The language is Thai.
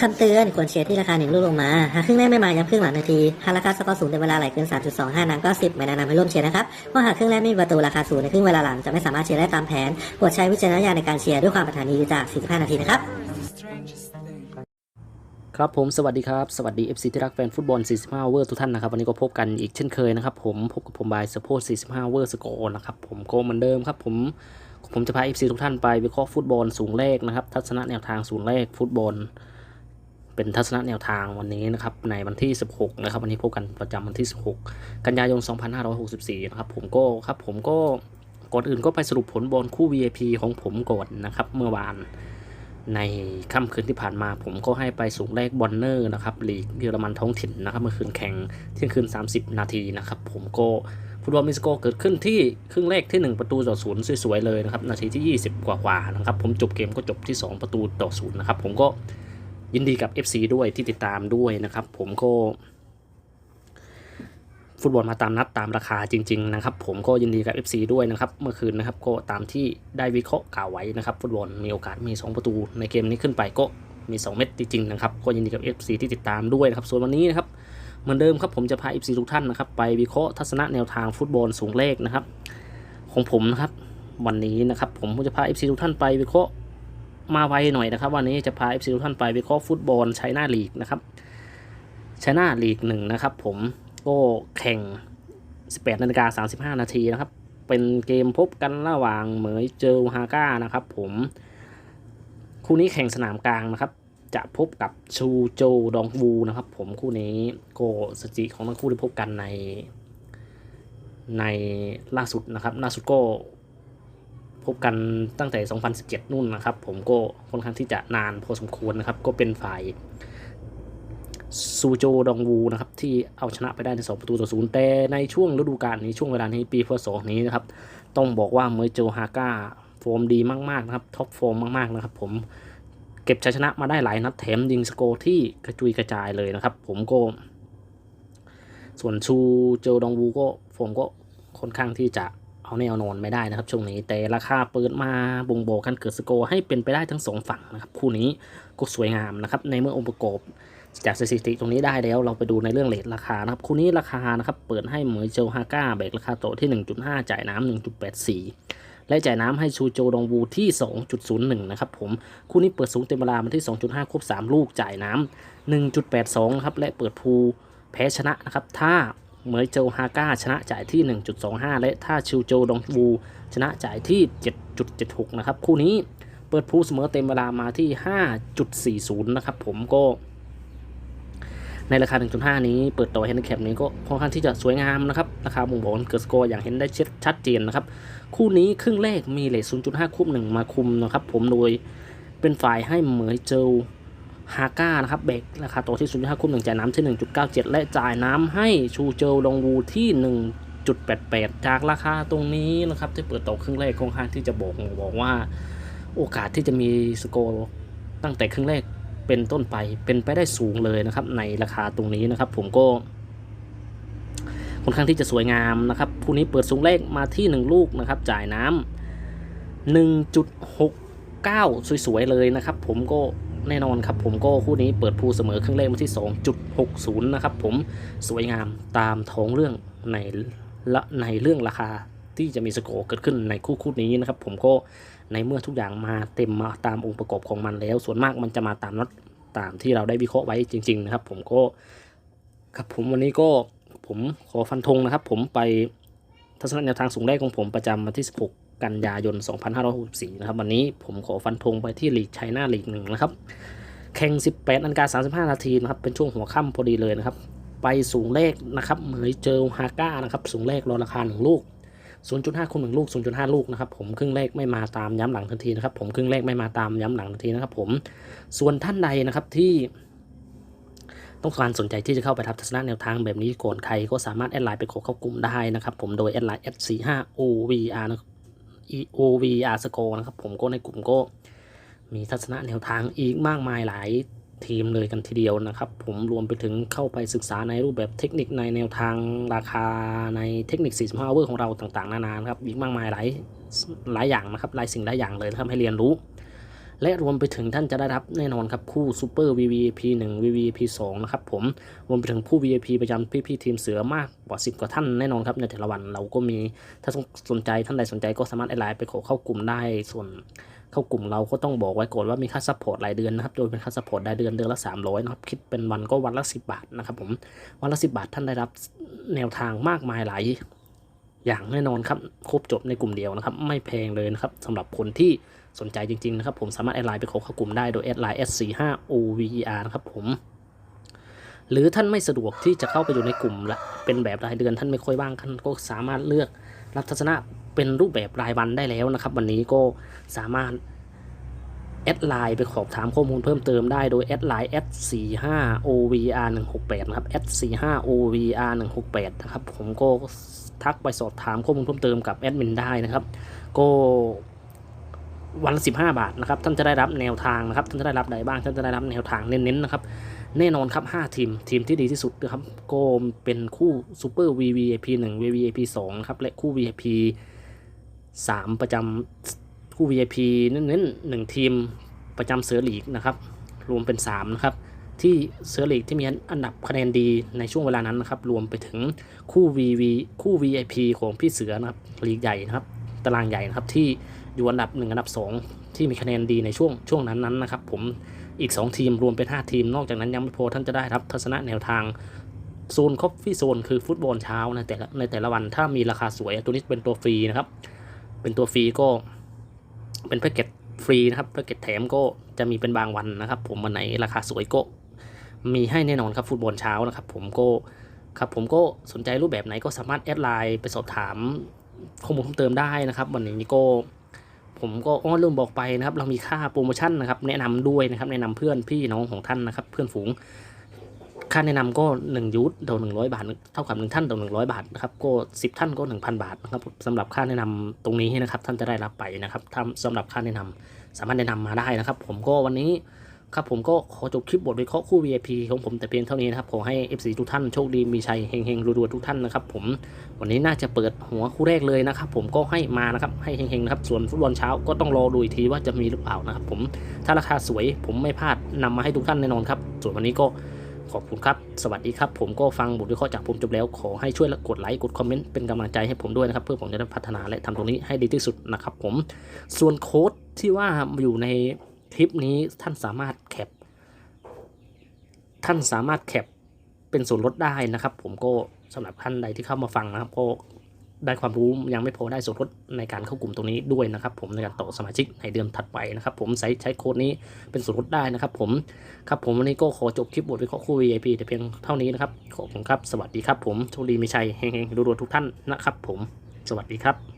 คำเตือนควรเชียร์ที่ราคาหนึ่งลูกลงมา หากครึ่งแรกไม่มาย้ำครึ่งหลังนาที หากราคาสกอร์สูงแต่เวลาไหลเกิน 3.25น้ำก็ 10 ไม่แนะนำให้ร่วมเชียร์นะครับ เพราะหากครึ่งแรกไม่มีประตูราคาสูงในครึ่งเวลาหลังจะไม่สามารถเชียร์ได้ตามแผนโปรดใช้วิจารณญาณในการเชียร์ด้วยความปรารถนาดีจาก 45 นาทีนะครับ ครับผมสวัสดีครับ สวัสดี FC ที่รักแฟนฟุตบอล 45 เวอร์ทุกท่านนะครับ วันนี้ก็พบกันอีกเช่นเคยนะครับผมพบกับผมบายสปอร์ต45 เวอร์สกอร์นะครับผมก็เหมือนเดิมครับผมผมจะพา FC ทุกท่านไปวิเคราะห์ฟุตบอลสูงเลขนะครับทัศนะแนวทางสูงเลขฟุตบอล เป็นทัศนะแนวทางวันนี้นะครับในวันที่ 16 นะครับ วันนี้พบกันประจำวันที่ 16 กันยายน 2564 นะครับผมก็ครับผมก็ก่อนอื่นก็ไปสรุปผลบอลคู่ VIP ของผมก่อนนะครับ เมื่อวานในค่ำคืนที่ผ่านมาผมก็ให้ไปสูงเลขบอลเนอร์นะครับลีกเยอรมันท้องถิ่นนะครับเมื่อคืนแข่งเที่ยงคืน 30 นาทีนะครับผมก็ฟุตบอลมิสโกเกิดขึ้นที่ครึ่งแรกที่ 1 ประตูต่อศูนย์สวยๆเลยนะครับนาทีที่ 20 กว่าๆนะครับผมจบเกมก็จบที่ 2 ประตูต่อศูนย์นะครับผมก็ ยินดีกับ FC ด้วยที่ติดตามด้วยนะครับ ผมก็ ฟุตบอลมาตามนัดตามราคาจริง ๆ นะครับ ผมก็ยินดีกับ FC ด้วยนะครับ เมื่อคืนนะครับ ก็ตามที่ได้วิเคราะห์กล่าวไว้นะครับ ฟุตบอลมีโอกาสมี 2 ประตูในเกมนี้ขึ้นไปก็มี 2 เม็ดจริงๆนะครับก็ยินดีกับ FC ที่ติดตามด้วยนะครับส่วนวันนี้นะครับเหมือนเดิมครับผมจะพา FC ทุกท่านนะครับไปวิเคราะห์ทัศนะแนวทางฟุตบอลสูงเลขนะครับ ของผมนะครับ วันนี้นะครับ ผมจะพา FC ทุกท่านไปวิเคราะห์ มาไวหน่อยนะครับ วันนี้จะพา FC ทุกท่านไปวิเคราะห์ฟุตบอลไชน่าลีกนะครับไชน่าลีกหนึ่งนะครับ ผมก็แข่ง 18นาฬิกา35 นาทีนะครับ เป็นเกมพบกันระหว่างเหมยเจอฮาก้านะครับ ผมคู่นี้แข่งสนามกลางนะครับ จะพบกับชูโจดองวูนะครับ ผมคู่นี้โกสถิติของทั้งคู่ที่พบกันใน ในล่าสุดนะครับล่าสุดก็ บกันตั้งแต่ 2017 นู่นนะครับ ผมก็ค่อนข้างที่จะนานพอสมควรนะครับ ก็เป็นฝ่ายซูโจดองวูนะครับที่เอาชนะไปได้ใน2ประตูต่อศูนย์แต่ในช่วงฤดูกาลนี้ช่วงเวลานี้ปีพศนี้นะครับ ต้องบอกว่าเมอร์โจฮาก้าฟอร์มดีมากๆนะครับท็อปฟอร์มมากๆนะครับ ผมเก็บชัยชนะมาได้หลายนัดแถมยิงสโกร์ที่กระจุยกระจายเลยนะครับ ผมก็ ส่วนชูโจดองวูก็ฟอร์มก็ค่อนข้างที่จะ เอาแนวนอนไม่ได้นะครับ ช่วงนี้แต่ราคาเปิดมาบ่งบอกการเกิดสโกให้เป็นไปได้ทั้งสองฝั่งนะครับคู่นี้ก็สวยงามนะครับในเมื่อองค์ประกอบจากสถิติตรงนี้ได้แล้วเราไปดูในเรื่องเลทราคานะครับคู่นี้ราคานะครับเปิดให้เหมยเจลฮาก้าแบกราคาโตที่ 1.5 จ่ายน้ำ1.84 และจ่ายน้ำให้ชูโจดองวูที่ 2.01 นะครับผมคู่นี้เปิดสูงเต็มเวลามาที่ 2.5ครบ3 ลูกจ่ายน้ำ1.82 นะครับและเปิดภูแพ้ชนะนะครับถ้า เหมยเจลฮาก้าชนะจ่ายที่ 1.25 และถ้าชูโจดองวูชนะจ่ายที่ 7.76 นะครับ คู่นี้เปิดภูเสมอเต็มเวลามาที่ 5.40 นะครับผมก็ในราคา 1.5 นี้เปิดตัวแฮนดิแคปนี้ก็ค่อนข้างที่จะสวยงามนะครับ ราคาบ่งบอกเกิดสกอร์อย่างเห็นได้ชัดชัดเจนนะครับ คู่นี้ครึ่งแรกมีเลท0.5 คูบหนึ่งมาคุมนะครับผมโดยเป็นฝ่ายให้เหมยเจล ฮาก้านะครับเบรกราคาตัวที่0.5คูบหนึ่งจ่ายน้ำที่ 1.97 และจ่ายน้ำให้ชูเจลลงวูที่ 1.88 จากราคาตรงนี้นะครับที่เปิดต่อครึ่งแรกค่อนข้างที่จะบอกบอกว่า โอกาสที่จะมีสกอร์ตั้งแต่ครึ่งแรกเป็นต้นไปเป็นไปได้สูงเลยนะครับ ในราคาตรงนี้นะครับ ผมก็ค่อนข้างที่จะสวยงามนะครับคู่นี้เปิดสูงเลขมาที่ 1 ลูกนะครับ จ่ายน้ำ1.69 สวยๆเลยนะครับ ผมก็ แน่นอนครับผมก็คู่นี้เปิดภูเสมอครึ่งเลขมาที่ 2.60 นะครับผมสวยงามตามท้องเรื่องในละในเรื่องราคาที่จะมีสโกเกิดขึ้นในคู่คู่นี้นะครับผมก็ในเมื่อทุกอย่างมาเต็มมาตามองค์ประกอบของมันแล้ว ส่วนมากมันจะมาตามนัดตามที่เราได้วิเคราะห์ไว้จริง ๆ นะครับ ผมก็ครับผมวันนี้ก็ผมขอฟันธงนะครับ ผมไปทัศนแนวทางสูงแรกของผมประจำวันที่ 16 กันยายน 2564 นะครับ วันนี้ผมขอฟันธงไปที่ลีกไชน่าลีกหนึ่งนะครับ แข่ง 18นาฬิกา35 นาทีนะครับ เป็นช่วงหัวค่ำพอดีเลยนะครับ ไปสูงเลขนะครับเหมยเจอฮาก้านะครับ สูงเลขรอราคาหนึ่งลูก 0.5คูณ1ลูก 0.5 ลูกนะครับ ผมครึ่งแรกไม่มาตามย้ำหลังทันทีนะครับ ผมครึ่งแรกไม่มาตามย้ำหลังทันทีนะครับ ผม ส่วนท่านใดนะครับที่ต้องการสนใจที่จะเข้าไปทับทัศนะแนวทางแบบนี้ก่อนใครก็สามารถแอดไลน์ไปขอเข้ากลุ่มได้นะครับ ผมโดยแอดไลน์ s45 ovr น EOV R Score นะครับ ผมก็ในกลุ่มก็มีทัศนะแนวทางอีกมากมายหลายทีมเลยกันทีเดียวนะครับ ผมรวมไปถึงเข้าไปศึกษาในรูปแบบเทคนิคในแนวทางราคาในเทคนิค 45 hour ของเราต่างๆ นานานะครับ อีกมากมายหลายหลายอย่างนะครับหลายสิ่งหลายอย่างเลยนะครับให้เรียนรู้ และรวมไปถึงท่านจะได้รับแน่นอนครับคู่ซูเปอร์ VVP 1 VVP 2นะครับผมรวมไปถึงผู้ VIP ประจำพี่ๆทีมเสือมากกว่า 10 กว่าท่านแน่นอนครับในแต่ละวันเราก็มีถ้าสนใจท่านใดสนใจก็สามารถแอดไลน์ไปขอเข้ากลุ่มได้ส่วนเข้ากลุ่มเราก็ต้องบอกไว้ก่อนว่ามีค่าซัพพอร์ตรายเดือนนะครับ โดยเป็นค่าซัพพอร์ตรายเดือนเดือนละ 300นะครับ คิดเป็นวันก็วันละ 10 บาทนะครับผม วันละ 10 บาทท่านได้รับแนวทางมากมายหลายอย่างแน่นอนครับ ครบจบในกลุ่มเดียวนะครับ ไม่แพงเลยนะครับสำหรับคนที่ สนใจจริง ๆ นะครับ ผมสามารถแอดไลน์ไปขอเข้ากลุ่มได้โดยแอดไลน์ S45 OVER นะครับผม หรือท่านไม่สะดวกที่จะเข้าไปอยู่ในกลุ่มละเป็นแบบรายเดือนท่านไม่ค่อยว่างท่านก็สามารถเลือกรับทัศนะเป็นรูปแบบรายวันได้แล้วนะครับ วันนี้ก็สามารถแอดไลน์ไปสอบถามข้อมูลเพิ่มเติมได้โดยแอดไลน์ s45ovr168 นะครับ s45ovr168 นะครับ ผมก็ทักไปสอบถามข้อมูลเพิ่มเติมกับแอดมินได้นะครับ ก็ วันละ15บาทนะครับท่านจะได้รับแนวทางนะครับท่านจะได้รับใดบ้างท่านจะได้รับแนวทางเน้นๆนะครับแน่นอนครับ 5 ทีม ทีมที่ดีที่สุดนะครับก็เป็นคู่ซูเปอร์ VVIP 1 VVIP 2นะครับและคู่ VIP 3 ประจำคู่ VIP เน้นๆหนึ่งทีมประจำเสือหลีกนะครับรวมเป็น 3 นะครับ ที่เสือหลีกที่มีอันดับคะแนนดีในช่วงเวลานั้นนะครับ รวมไปถึงคู่ VV คู่ VIP ของพี่เสือนะครับลีกใหญ่นะครับ ตารางใหญ่นะครับที่อยู่อันดับ 1 อันดับ 2 ที่มีคะแนนดีในช่วงช่วงนั้นๆนะครับผมอีก 2 ทีมรวมเป็น 5 ทีม นอกจากนั้นยังไม่พอท่านจะได้รับทัศนะแนวทางโซนคอฟฟี่โซนคือฟุตบอลเช้าในแต่ละในแต่ละวันถ้ามีราคาสวยตัวนี้เป็นตัวฟรีนะครับ เป็นตัวฟรีก็เป็นแพ็กเกจฟรีนะครับแพ็กเกจแถมก็จะมีเป็นบางวันนะครับ ผมวันไหนราคาสวยก็มีให้แน่นอนครับฟุตบอลเช้านะครับ ผมก็ครับผมก็สนใจรูปแบบไหนก็สามารถแอดไลน์ไปสอบถาม ข้อมูลเพิ่มเติมได้นะครับ วันนี้ก็ผมก็อ้อลืมบอกไปนะครับ เรามีค่าโปรโมชั่นนะครับ แนะนำด้วยนะครับ แนะนำเพื่อนพี่น้องของท่านนะครับ เพื่อนฝูง ค่าแนะนำก็ 1 ยูทต่อ100บาท เท่ากับ 1 ท่านต่อ100บาทนะครับก็ 10 ท่านก็ 1,000 บาทนะครับสำหรับค่าแนะนำตรงนี้นะครับ ท่านจะได้รับไปนะครับถ้าสำหรับค่าแนะนำสามารถแนะนำมาได้นะครับ ผมก็วันนี้ ครับผมก็ขอจบคลิปบทวิเคราะห์คู่ VIP ของผมแต่เพียงเท่านี้นะครับ ขอให้ FC ทุกท่านโชคดีมีชัยเฮงๆรวยๆทุกท่านนะครับผมวันนี้น่าจะเปิดหัวคู่แรกเลยนะครับผมก็ให้มานะครับให้เฮงๆนะครับส่วนฟุตบอลเช้าก็ต้องรอดูอีกทีว่าจะมีหรือเปล่านะครับผมถ้าราคาสวยผมไม่พลาดนำมาให้ทุกท่านแน่นอนครับส่วนวันนี้ก็ขอบคุณครับ สวัสดีครับ ผมก็ฟังบทวิเคราะห์จากผมจบแล้ว ขอให้ช่วยกดไลค์ กดคอมเมนต์ เป็นกำลังใจให้ผมด้วยนะครับ เพื่อผมจะได้พัฒนาและทำตรงนี้ให้ดีที่สุดนะครับผม ส่วนโค้ดที่ว่าอยู่ใน คลิปนี้ท่านสามารถแคป ท่านสามารถแคปเป็นส่วนลดได้นะครับ ผมก็สำหรับท่านใดที่เข้ามาฟังนะครับก็ได้ความรู้ยังไม่พอได้ส่วนลดในการเข้ากลุ่มตรงนี้ด้วยนะครับ ผมในการต่อสมาชิกในเดือนถัดไปนะครับ ผมใช้ใช้โค้ดนี้เป็นส่วนลดได้นะครับ ผมครับผมวันนี้ก็ขอจบคลิปบทวิเคราะห์คู่ VIP แต่เพียงเท่านี้นะครับขอบคุณครับสวัสดีครับ ผมโชคดีมีชัยเฮงๆรวยๆทุกท่านนะครับ ผมสวัสดีครับ